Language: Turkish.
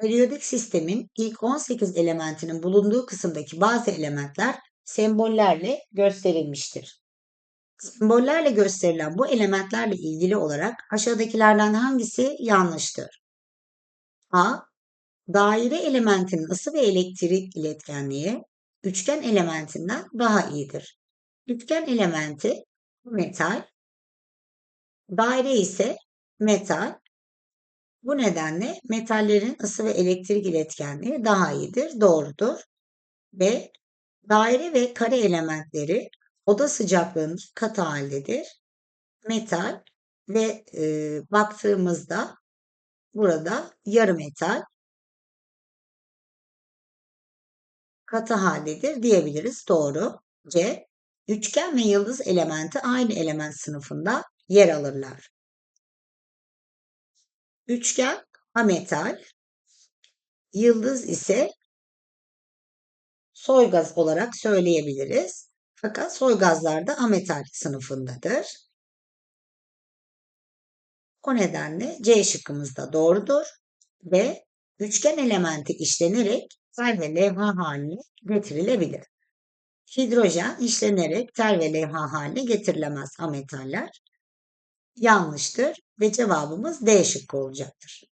Periyodik sistemin ilk 18 elementinin bulunduğu kısımdaki bazı elementler sembollerle gösterilmiştir. Sembollerle gösterilen bu elementlerle ilgili olarak aşağıdakilerden hangisi yanlıştır? A. Daire elementinin ısı ve elektrik iletkenliği üçgen elementinden daha iyidir. Üçgen elementi metal, daire ise metal. Bu nedenle metallerin ısı ve elektrik iletkenliği daha iyidir. Doğrudur. B. Daire ve kare elementleri oda sıcaklığının katı haldedir. Metal ve e, baktığımızda burada yarı metal katı haldedir diyebiliriz. Doğru. C. Üçgen ve yıldız elementi aynı element sınıfında yer alırlar. Üçgen ametal, yıldız ise soy gaz olarak söyleyebiliriz. Fakat soy gazlar da ametal sınıfındadır. O nedenle C şıkkımız da doğrudur ve üçgen elementi işlenerek tel ve levha haline getirilebilir. Hidrojen işlenerek tel ve levha haline getirilemez ametaller. Yanlıştır ve cevabımız D şıkkı olacaktır.